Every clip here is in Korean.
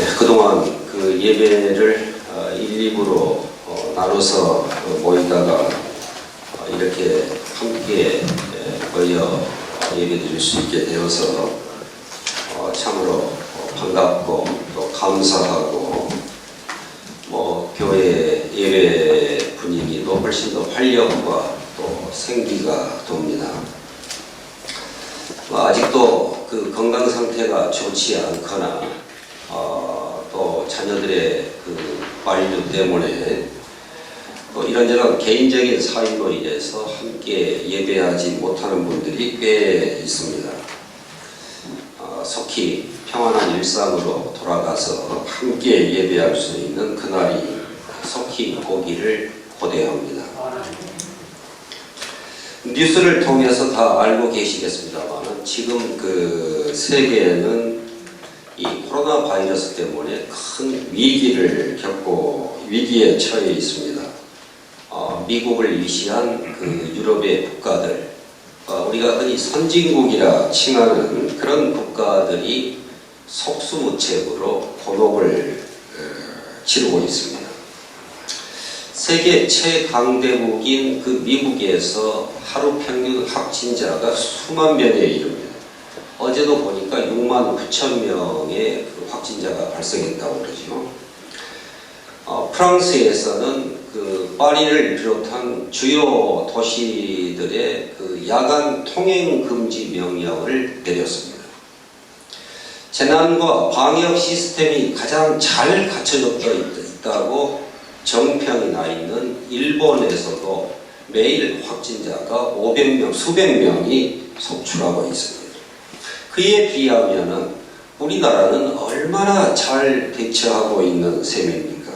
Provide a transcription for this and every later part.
네, 그동안 그 예배를 어, 1, 2부로 어, 나눠서 어, 모이다가 어, 이렇게 함께 예, 모여 예배 드릴 수 있게 되어서 어, 참으로 어, 반갑고 또 감사하고 뭐 교회 예배 분위기도 훨씬 더 활력과 또 생기가 돕니다. 뭐 아직도 그 건강 상태가 좋지 않거나 어, 또 자녀들의 그 관류 때문에 또 이런저런 개인적인 사유로 인해서 함께 예배하지 못하는 분들이 꽤 있습니다. 어, 속히 평안한 일상으로 돌아가서 함께 예배할 수 있는 그날이 속히 오기를 고대합니다. 뉴스를 통해서 다 알고 계시겠습니다만 지금 그 세계에는 이 코로나 바이러스 때문에 큰 위기를 겪고 위기에 처해 있습니다. 어, 미국을 위시한 그 유럽의 국가들, 어, 우리가 흔히 선진국이라 칭하는 그런 국가들이 속수무책으로 곤혹을 어, 치르고 있습니다. 세계 최강대국인 그 미국에서 하루 평균 확진자가 수만 명에 이릅니다. 어제도 보니까 6만 9천 명의 그 확진자가 발생했다고 그러죠. 어, 프랑스에서는 그 파리를 비롯한 주요 도시들의 그 야간 통행 금지 명령을 내렸습니다. 재난과 방역 시스템이 가장 잘 갖춰져 있다고 정평이 나 있는 일본에서도 매일 확진자가 500명, 수백 명이 속출하고 있습니다. 그에 비하면은 우리나라는 얼마나 잘 대처하고 있는 셈입니까?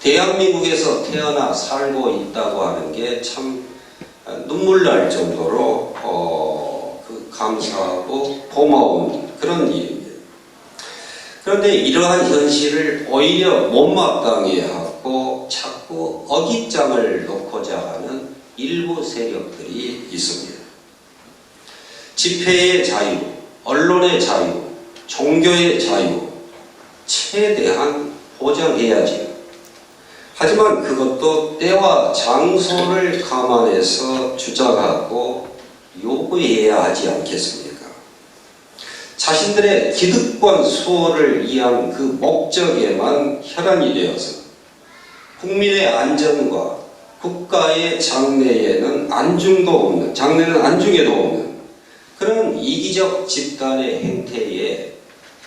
대한민국에서 태어나 살고 있다고 하는 게 참 눈물 날 정도로 어, 그 감사하고 고마운 그런 일입니다. 그런데 이러한 현실을 오히려 못마땅해 하고 자꾸 어깃장을 놓고자 하는 일부 세력들이 있습니다. 집회의 자유, 언론의 자유, 종교의 자유, 최대한 보장해야지. 하지만 그것도 때와 장소를 감안해서 주장하고 요구해야 하지 않겠습니까? 자신들의 기득권 수호를 위한 그 목적에만 혈안이 되어서 국민의 안전과 국가의 장래에는 안중도 없는, 장래는 안중에도 없는 그런 이기적 집단의 행태에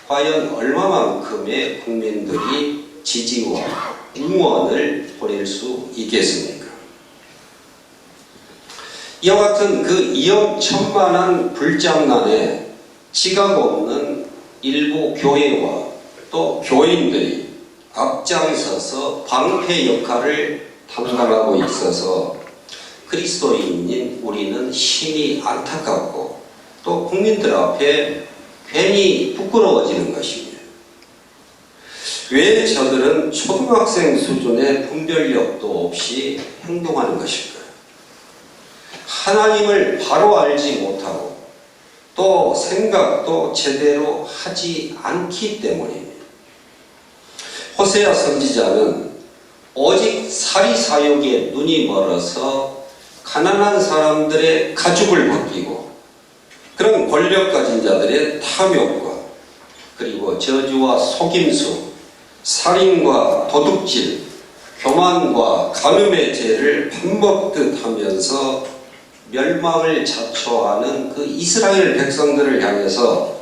과연 얼마만큼의 국민들이 지지와 응원을 보낼 수 있겠습니까? 이와 같은 그 위험천만한 불장난에 지각 없는 일부 교회와 또 교인들이 앞장서서 방패 역할을 담당하고 있어서 그리스도인인 우리는 심히 안타깝고 또 국민들 앞에 괜히 부끄러워지는 것입니다. 왜 저들은 초등학생 수준의 분별력도 없이 행동하는 것일까요? 하나님을 바로 알지 못하고 또 생각도 제대로 하지 않기 때문입니다. 호세아 선지자는 오직 사리사욕에 눈이 멀어서 가난한 사람들의 가죽을 벗기고 그런 권력 가진 자들의 탐욕과 그리고 저주와 속임수, 살인과 도둑질, 교만과 간음의 죄를 밥 먹듯 하면서 멸망을 자초하는 그 이스라엘 백성들을 향해서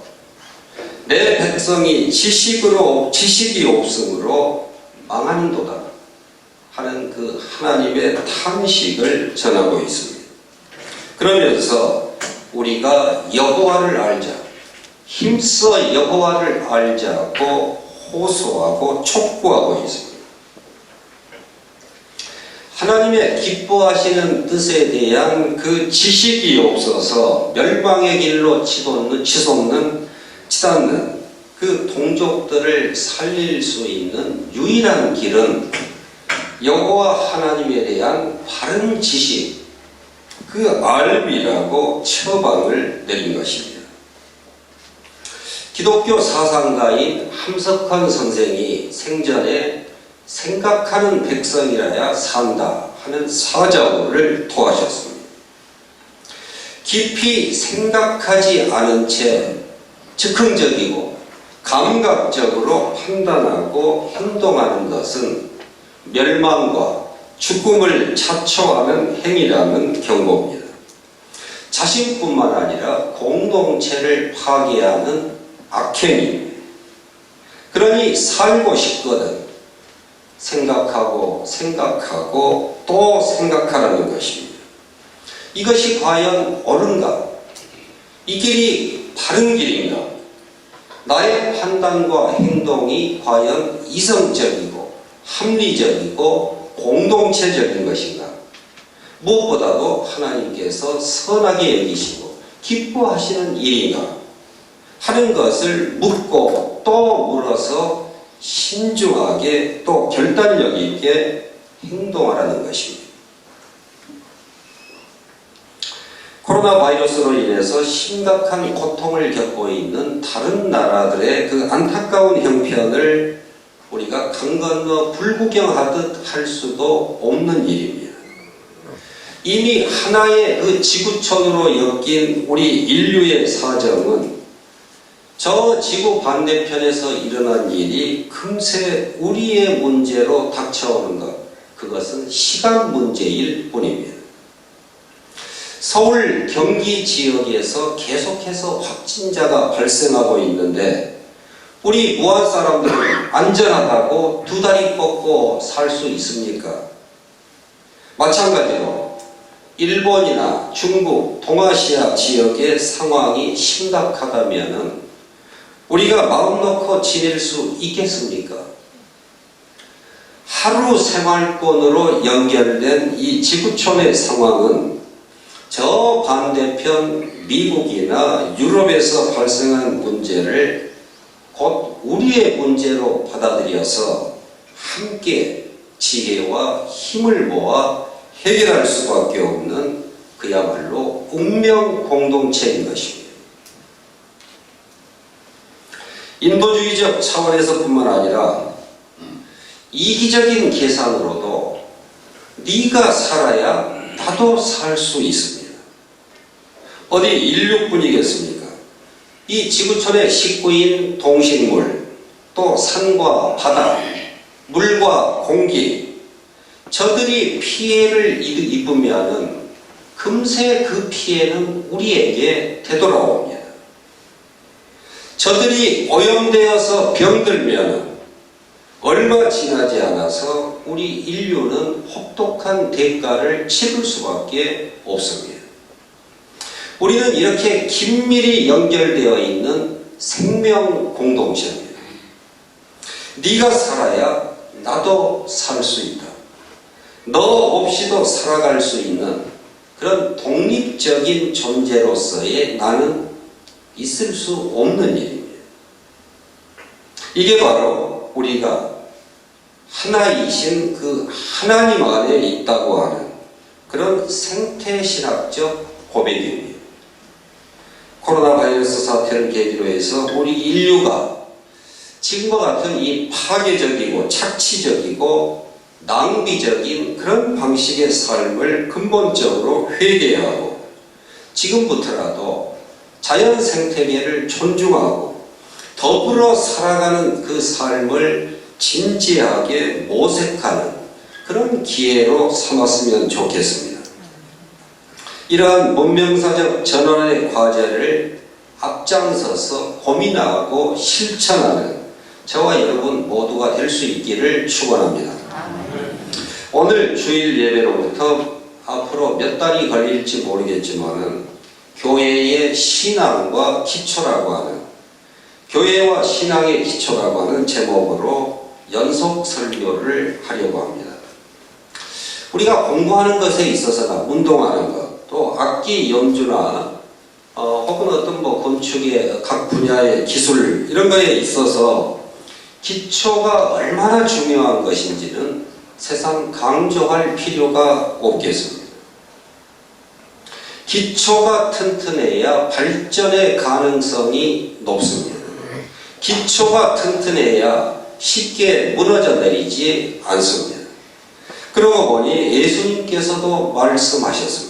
내 백성이 지식으로 지식이 없으므로 망하는도다 하는 그 하나님의 탄식을 전하고 있습니다. 그러면서 우리가 여호와를 알자, 힘써 여호와를 알자고 호소하고 촉구하고 있습니다. 하나님의 기뻐하시는 뜻에 대한 그 지식이 없어서 멸망의 길로 치솟는, 치솟는, 치닫는 그 동족들을 살릴 수 있는 유일한 길은 여호와 하나님에 대한 바른 지식, 그 알미라고 처방을 내린 것입니다. 기독교 사상가인 함석헌 선생이 생전에 생각하는 백성이라야 산다 하는 사자어를 토하셨습니다. 깊이 생각하지 않은 채 즉흥적이고 감각적으로 판단하고 행동하는 것은 멸망과 죽음을 자초하는 행위라는 경고입니다. 자신뿐만 아니라 공동체를 파괴하는 악행입니다. 그러니 살고 싶거든 생각하고 생각하고 또 생각하라는 것입니다. 이것이 과연 옳은가? 이 길이 바른 길인가? 나의 판단과 행동이 과연 이성적이고 합리적이고 공동체적인 것인가? 무엇보다도 하나님께서 선하게 여기시고 기뻐하시는 일인가? 하는 것을 묻고 또 물어서 신중하게 또 결단력 있게 행동하라는 것입니다. 코로나 바이러스로 인해서 심각한 고통을 겪고 있는 다른 나라들의 그 안타까운 형편을 우리가 강 건너 불구경하듯 할 수도 없는 일입니다. 이미 하나의 그 지구촌으로 엮인 우리 인류의 사정은 저 지구 반대편에서 일어난 일이 금세 우리의 문제로 닥쳐오는 것, 그것은 시간 문제일 뿐입니다. 서울 경기 지역에서 계속해서 확진자가 발생하고 있는데 우리 무한 사람들은 안전하다고 두 다리 뻗고 살 수 있습니까? 마찬가지로 일본이나 중국, 동아시아 지역의 상황이 심각하다면 우리가 마음 놓고 지낼 수 있겠습니까? 하루 생활권으로 연결된 이 지구촌의 상황은 저 반대편 미국이나 유럽에서 발생한 문제를 곧 우리의 문제로 받아들여서 함께 지혜와 힘을 모아 해결할 수밖에 없는 그야말로 운명 공동체인 것입니다. 인도주의적 차원에서뿐만 아니라 이기적인 계산으로도 네가 살아야 나도 살 수 있습니다. 어디 인류뿐이겠습니까? 이 지구촌의 식구인 동식물, 또 산과 바다, 물과 공기, 저들이 피해를 입으면 금세 그 피해는 우리에게 되돌아옵니다. 저들이 오염되어서 병들면 얼마 지나지 않아서 우리 인류는 혹독한 대가를 치를 수밖에 없습니다. 우리는 이렇게 긴밀히 연결되어 있는 생명 공동체입니다. 네가 살아야 나도 살 수 있다. 너 없이도 살아갈 수 있는 그런 독립적인 존재로서의 나는 있을 수 없는 일입니다. 이게 바로 우리가 하나이신 그 하나님 안에 있다고 하는 그런 생태신학적 고백입니다. 코로나 바이러스 사태를 계기로 해서 우리 인류가 지금과 같은 이 파괴적이고 착취적이고 낭비적인 그런 방식의 삶을 근본적으로 회개하고 지금부터라도 자연 생태계를 존중하고 더불어 살아가는 그 삶을 진지하게 모색하는 그런 기회로 삼았으면 좋겠습니다. 이러한 문명사적 전환의 과제를 앞장서서 고민하고 실천하는 저와 여러분 모두가 될 수 있기를 축원합니다. 오늘 주일 예배로부터 앞으로 몇 달이 걸릴지 모르겠지만은 교회의 신앙과 기초라고 하는 교회와 신앙의 기초라고 하는 제목으로 연속 설교를 하려고 합니다. 우리가 공부하는 것에 있어서나 운동하는 것, 또 악기 연주나 어, 혹은 어떤 뭐 건축의 각 분야의 기술 이런 거에 있어서 기초가 얼마나 중요한 것인지는 세상 강조할 필요가 없겠습니다. 기초가 튼튼해야 발전의 가능성이 높습니다. 기초가 튼튼해야 쉽게 무너져 내리지 않습니다. 그러고 보니 예수님께서도 말씀하셨습니다.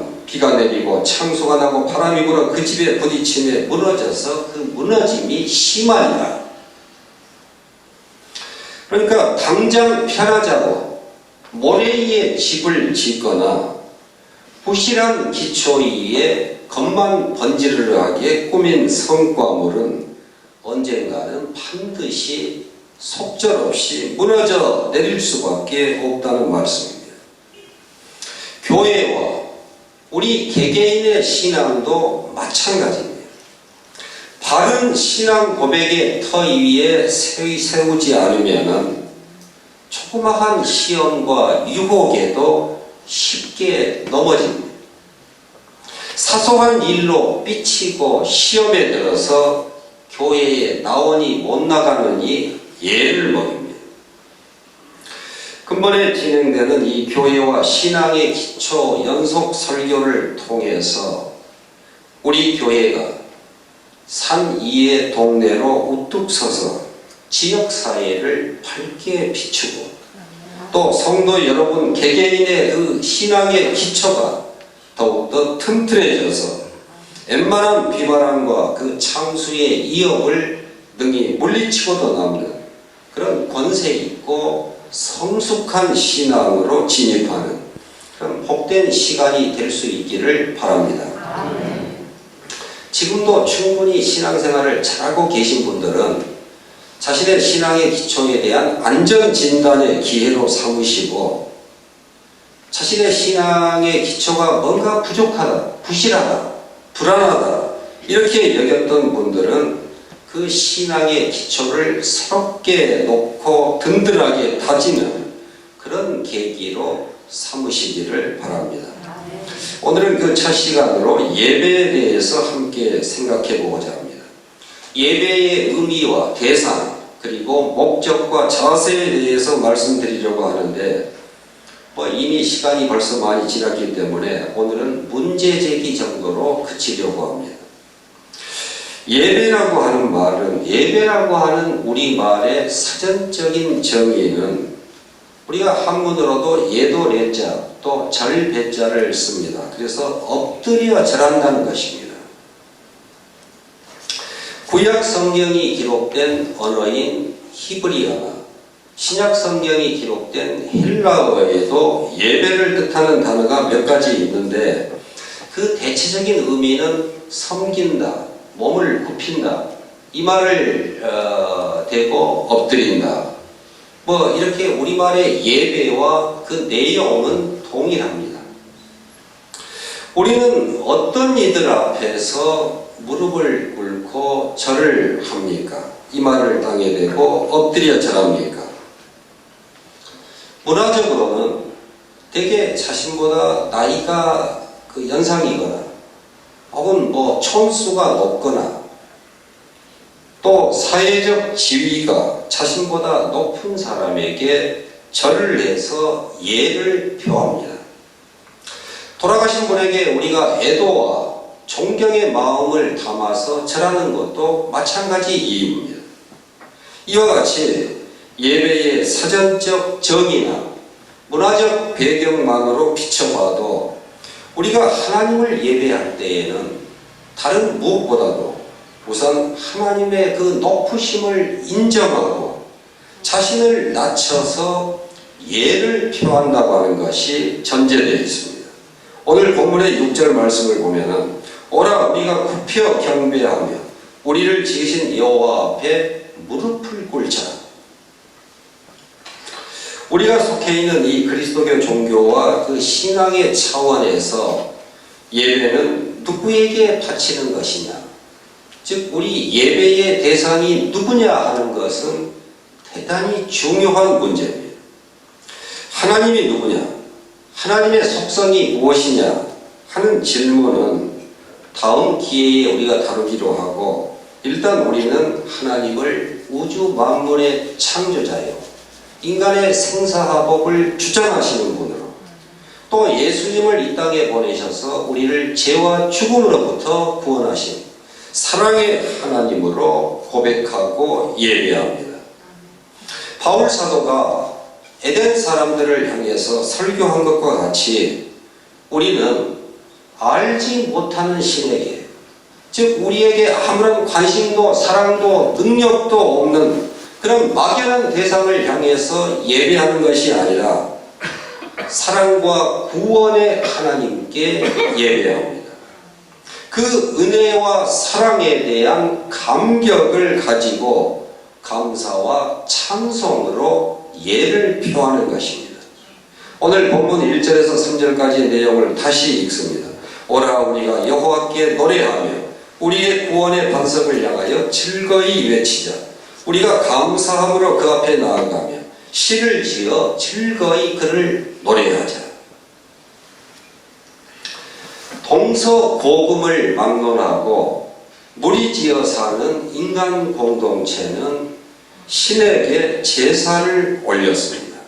비가 내리고 창수가 나고 바람이 불어 그 집에 부딪히며 무너져서 그 무너짐이 심하니라. 그러니까 당장 편하자고 모래 위에 집을 짓거나 부실한 기초 위에 겉만 번지르르하게 꾸민 성과물은 언젠가는 반드시 속절없이 무너져 내릴 수밖에 없다는 말씀입니다. 교회와 우리 개개인의 신앙도 마찬가지입니다. 바른 신앙 고백의 터 위에 세우지 않으면 조그마한 시험과 유혹에도 쉽게 넘어집니다. 사소한 일로 삐치고 시험에 들어서 교회에 나원이 못 나가느니 예를 먹입니다. 근본에 진행되는 이 교회와 신앙의 기초 연속 설교를 통해서 우리 교회가 산 위의 동네로 우뚝 서서 지역 사회를 밝게 비추고 또 성도 여러분 개개인의 그 신앙의 기초가 더욱더 튼튼해져서 웬만한 비바람과 그 창수의 이업을 능히 물리치고도 남는 그런 권세 있고 성숙한 신앙으로 진입하는 그런 복된 시간이 될 수 있기를 바랍니다. 지금도 충분히 신앙생활을 잘하고 계신 분들은 자신의 신앙의 기초에 대한 안전 진단의 기회로 삼으시고 자신의 신앙의 기초가 뭔가 부족하다, 부실하다, 불안하다 이렇게 여겼던 분들은 그 신앙의 기초를 새롭게 놓고 든든하게 다지는 그런 계기로 삼으시기를 바랍니다. 오늘은 그 첫 시간으로 예배에 대해서 함께 생각해 보고자 합니다. 예배의 의미와 대상 그리고 목적과 자세에 대해서 말씀드리려고 하는데 뭐 이미 시간이 벌써 많이 지났기 때문에 오늘은 문제 제기 정도로 그치려고 합니다. 예배라고 하는 말은 예배라고 하는 우리 말의 사전적인 정의는 우리가 한문으로도 예도 레자 또 절배자를 씁니다. 그래서 엎드려 절한다는 것입니다. 구약 성경이 기록된 언어인 히브리어나 신약 성경이 기록된 헬라어에도 예배를 뜻하는 단어가 몇 가지 있는데 그 대체적인 의미는 섬긴다, 몸을 굽힌다, 이마를 어, 대고 엎드린다. 뭐 이렇게 우리말의 예배와 그 내용은 동일합니다. 우리는 어떤 이들 앞에서 무릎을 꿇고 절을 합니까? 이마를 땅에 대고 엎드려 절합니까? 문화적으로는 대개 자신보다 나이가 그 연상이거나 혹은 뭐 촌수가 높거나 또 사회적 지위가 자신보다 높은 사람에게 절을 해서 예를 표합니다. 돌아가신 분에게 우리가 애도와 존경의 마음을 담아서 절하는 것도 마찬가지 이유입니다. 이와 같이 예배의 사전적 정의나 문화적 배경만으로 비춰봐도 우리가 하나님을 예배할 때에는 다른 무엇보다도 우선 하나님의 그 높으심을 인정하고 자신을 낮춰서 예를 표한다고 하는 것이 전제되어 있습니다. 오늘 본문의 6절 말씀을 보면은 오라 우리가 굽혀 경배하며 우리를 지으신 여호와 앞에 무릎을 꿇자. 우리가 속해 있는 이 그리스도교 종교와 그 신앙의 차원에서 예배는 누구에게 바치는 것이냐? 즉 우리 예배의 대상이 누구냐 하는 것은 대단히 중요한 문제입니다. 하나님이 누구냐? 하나님의 속성이 무엇이냐? 하는 질문은 다음 기회에 우리가 다루기로 하고 일단 우리는 하나님을 우주 만물의 창조자요. 인간의 생사화복을 주장하시는 분으로 또 예수님을 이 땅에 보내셔서 우리를 죄와 죽음으로부터 구원하신 사랑의 하나님으로 고백하고 예배합니다. 바울 사도가 에덴 사람들을 향해서 설교한 것과 같이 우리는 알지 못하는 신에게 즉 우리에게 아무런 관심도 사랑도 능력도 없는 그런 막연한 대상을 향해서 예배하는 것이 아니라 사랑과 구원의 하나님께 예배합니다. 그 은혜와 사랑에 대한 감격을 가지고 감사와 찬송으로 예를 표하는 것입니다. 오늘 본문 1절에서 3절까지의 내용을 다시 읽습니다. 오라 우리가 여호와께 노래하며 우리의 구원의 반석을 향하여 즐거이 외치자. 우리가 감사함으로 그 앞에 나아가며 시를 지어 즐거이 그를 노래하자. 동서 고금을 막론하고 무리지어 사는 인간 공동체는 신에게 제사를 올렸습니다.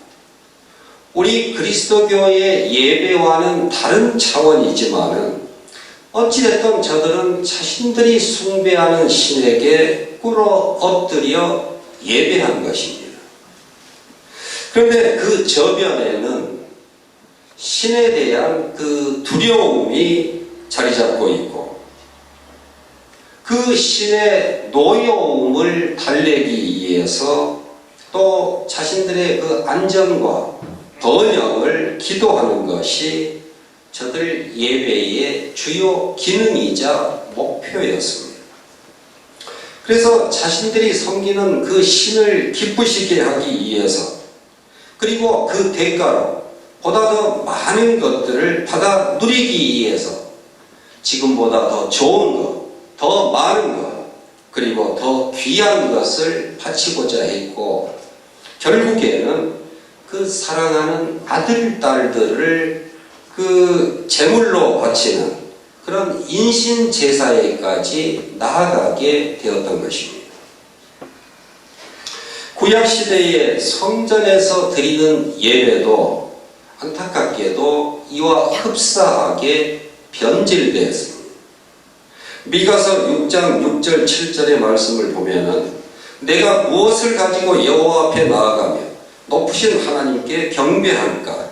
우리 그리스도교의 예배와는 다른 차원이지만은 어찌됐든 저들은 자신들이 숭배하는 신에게 꿇어 엎드려 예배한 것입니다. 그런데 그 저변에는 신에 대한 그 두려움이 자리 잡고 있고 그 신의 노여움을 달래기 위해서 또 자신들의 그 안전과 번영을 기도하는 것이 저들 예배의 주요 기능이자 목표였습니다. 그래서 자신들이 섬기는 그 신을 기쁘시게 하기 위해서 그리고 그 대가로 보다 더 많은 것들을 받아 누리기 위해서 지금보다 더 좋은 것, 더 많은 것, 그리고 더 귀한 것을 바치고자 했고 결국에는 그 사랑하는 아들, 딸들을 그 제물로 바치는 그런 인신 제사에까지 나아가게 되었던 것입니다. 구약 시대의 성전에서 드리는 예배도 안타깝게도 이와 흡사하게 변질되었습니다. 미가서 6장 6절 7절의 말씀을 보면은 내가 무엇을 가지고 여호와 앞에 나아가며 높으신 하나님께 경배할까?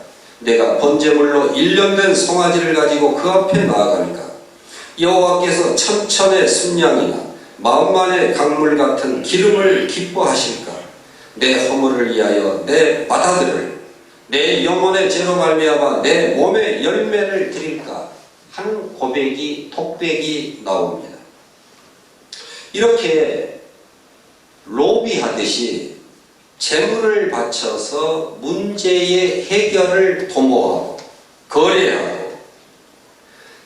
내가 번제물로 일년된 송아지를 가지고 그 앞에 나아갈까? 여호와께서 천천의 순양이나 마음만의 강물 같은 기름을 기뻐하실까? 내 허물을 위하여 내 바다들을 내 영혼의 죄로 말미암아 내 몸의 열매를 드릴까 하는 고백이 톡백이 나옵니다. 이렇게 로비하듯이 재물을 바쳐서 문제의 해결을 도모하고 거래하고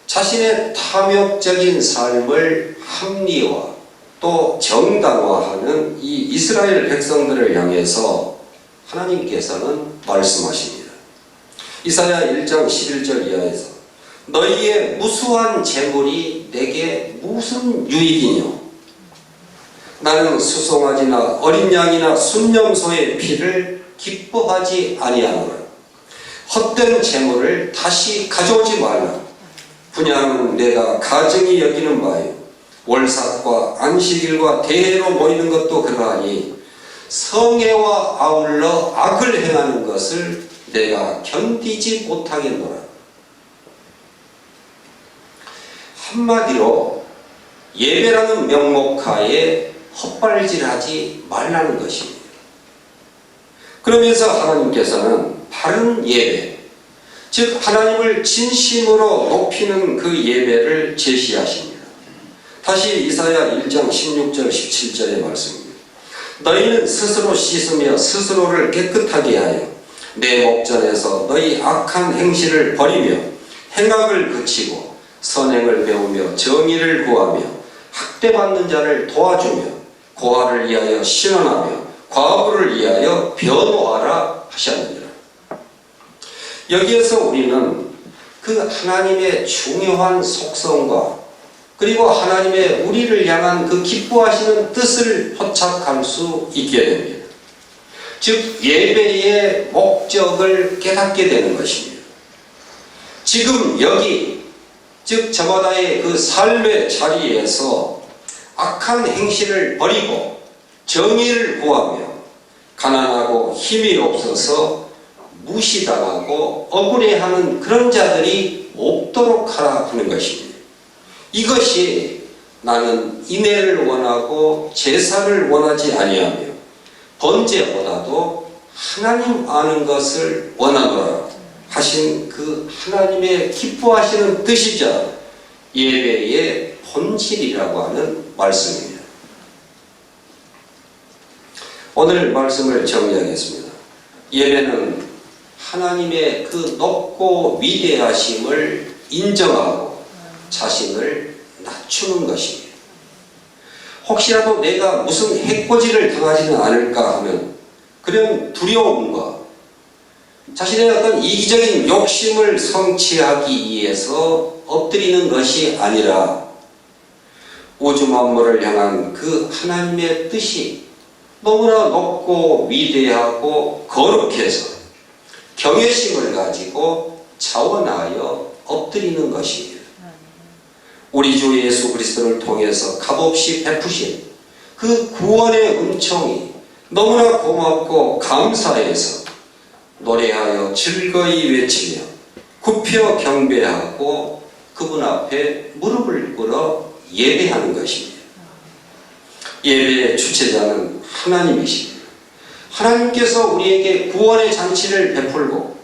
자신의 탐욕적인 삶을 합리화 또 정당화하는 이 이스라엘 백성들을 향해서 하나님께서는 말씀하십니다. 이사야 1장 11절 이하에서 너희의 무수한 재물이 내게 무슨 유익이뇨? 나는 수송아지나 어린 양이나 순념소의 피를 기뻐하지 아니하노라. 헛된 재물을 다시 가져오지 말라. 분양은 내가 가정이 여기는 바요. 월삭과 안식일과 대회로 모이는 것도 그러하니 성애와 아울러 악을 행하는 것을 내가 견디지 못하겠노라. 한마디로 예배라는 명목하에 헛발질하지 말라는 것입니다. 그러면서 하나님께서는 바른 예배, 즉 하나님을 진심으로 높이는 그 예배를 제시하십니다. 다시 이사야 1장 16절 17절의 말씀입니다. 너희는 스스로 씻으며 스스로를 깨끗하게 하여 내 목전에서 너희 악한 행실을 버리며 행악을 그치고 선행을 배우며 정의를 구하며 학대받는 자를 도와주며 고아를 위하여 신원하며 과부를 위하여 변호하라 하셨느니라. 여기에서 우리는 그 하나님의 중요한 속성과 그리고 하나님의 우리를 향한 그 기뻐하시는 뜻을 포착할 수 있게 됩니다. 즉 예배의 목적을 깨닫게 되는 것입니다. 지금 여기 즉 저마다의 그 삶의 자리에서 악한 행실을 버리고 정의를 구하며 가난하고 힘이 없어서 무시당하고 억울해하는 그런 자들이 없도록 하라 하는 것입니다. 이것이 나는 인애를 원하고 제사를 원하지 아니하며 번제보다도 하나님 아는 것을 원하노라 하신 그 하나님의 기뻐하시는 뜻이자 예배의 본질이라고 하는 말씀입니다. 오늘 말씀을 정리하겠습니다. 예배는 하나님의 그 높고 위대하심을 인정하고 자신을 낮추는 것입니다. 혹시라도 내가 무슨 해코지를 당하지는 않을까 하면 그런 두려움과 자신의 어떤 이기적인 욕심을 성취하기 위해서 엎드리는 것이 아니라 우주 만물을 향한 그 하나님의 뜻이 너무나 높고 위대하고 거룩해서 경외심을 가지고 자원하여 엎드리는 것입니다. 우리 주 예수 그리스도를 통해서 값없이 베푸신 그 구원의 은총이 너무나 고맙고 감사해서 노래하여 즐거이 외치며 굽혀 경배하고 그분 앞에 무릎을 꿇어 예배하는 것입니다. 예배의 주체자는 하나님이십니다. 하나님께서 우리에게 구원의 잔치를 베풀고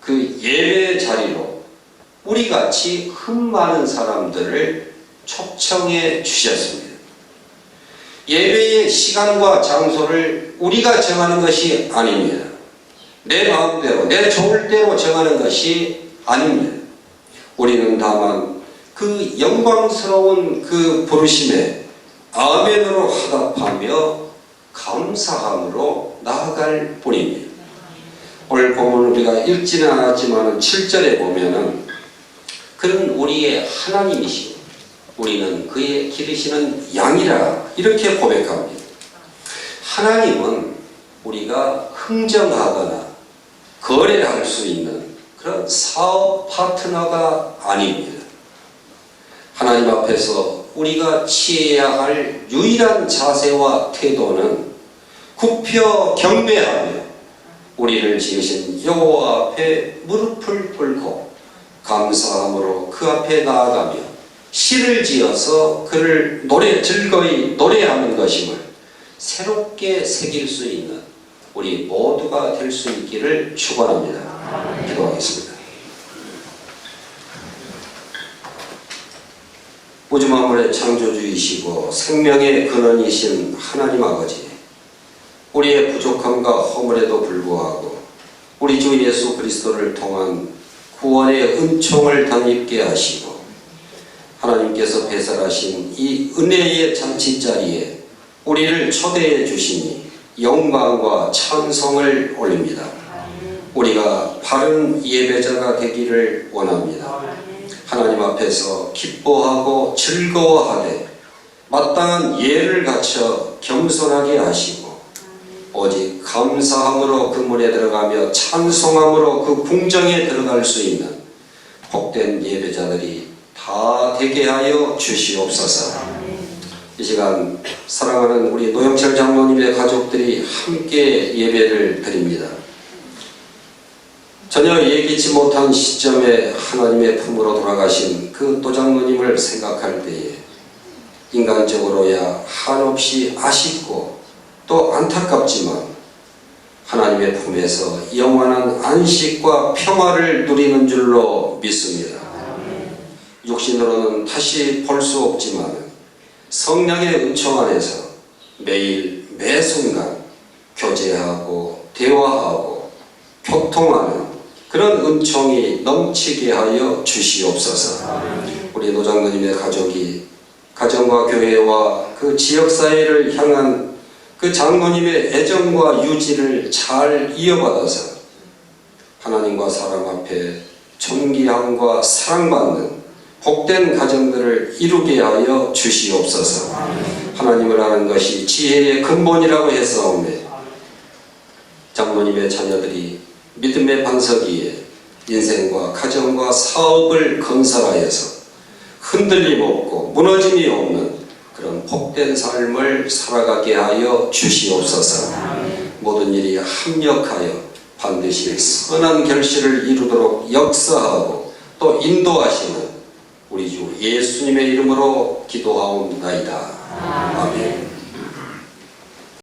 그 예배 자리로 우리 같이 흠 많은 사람들을 초청해 주셨습니다. 예배의 시간과 장소를 우리가 정하는 것이 아닙니다. 내 마음대로, 내 좋을 대로 정하는 것이 아닙니다. 우리는 다만 그 영광스러운 그 부르심에 아멘으로 화답하며 감사함으로 나아갈 뿐입니다. 오늘 본문 우리가 읽지는 않았지만 7절에 보면은 그는 우리의 하나님이시고 우리는 그의 기르시는 양이라 이렇게 고백합니다. 하나님은 우리가 흥정하거나 거래를 할 수 있는 그런 사업 파트너가 아닙니다. 하나님 앞에서 우리가 취해야 할 유일한 자세와 태도는 굽혀 경배하며 우리를 지으신 여호와 앞에 무릎을 꿇고 감사함으로 그 앞에 나아가며 시를 지어서 그를 노래 즐거이 노래하는 것임을 새롭게 새길 수 있는 우리 모두가 될 수 있기를 축원합니다. 기도하겠습니다. 우주 만물의 창조주이시고 생명의 근원이신 하나님 아버지 우리의 부족함과 허물에도 불구하고 우리 주 예수 그리스도를 통한 구원의 은총을 덧입게 하시고 하나님께서 배설하신 이 은혜의 잔치 자리에 우리를 초대해 주시니 영광과 찬송을 올립니다. 우리가 바른 예배자가 되기를 원합니다. 하나님 앞에서 기뻐하고 즐거워하되 마땅한 예를 갖춰 겸손하게 하시고 오직 감사함으로 그 문에 들어가며 찬송함으로 그 궁정에 들어갈 수 있는 복된 예배자들이 다 되게 하여 주시옵소서. 이 시간 사랑하는 우리 노영철 장로님의 가족들이 함께 예배를 드립니다. 전혀 예기치 못한 시점에 하나님의 품으로 돌아가신 그 도장로님을 생각할 때에 인간적으로야 한없이 아쉽고 또 안타깝지만 하나님의 품에서 영원한 안식과 평화를 누리는 줄로 믿습니다. 육신으로는 다시 볼 수 없지만 성령의 은총 안에서 매일 매 순간 교제하고 대화하고 교통하는 그런 은총이 넘치게 하여 주시옵소서. 우리 노장로님의 가족이 가정과 교회와 그 지역사회를 향한 그 장로님의 애정과 유지를 잘 이어받아서 하나님과 사람 앞에 존귀함과 사랑받는 복된 가정들을 이루게 하여 주시옵소서. 하나님을 아는 것이 지혜의 근본이라고 했사오매 장로님의 자녀들이 믿음의 반석 위에 인생과 가정과 사업을 건설하여서 흔들림 없고 무너짐이 없는 그런 복된 삶을 살아가게 하여 주시옵소서. 모든 일이 합력하여 반드시 선한 결실을 이루도록 역사하고 또 인도하시는 우리 주 예수님의 이름으로 기도하옵나이다. 아멘.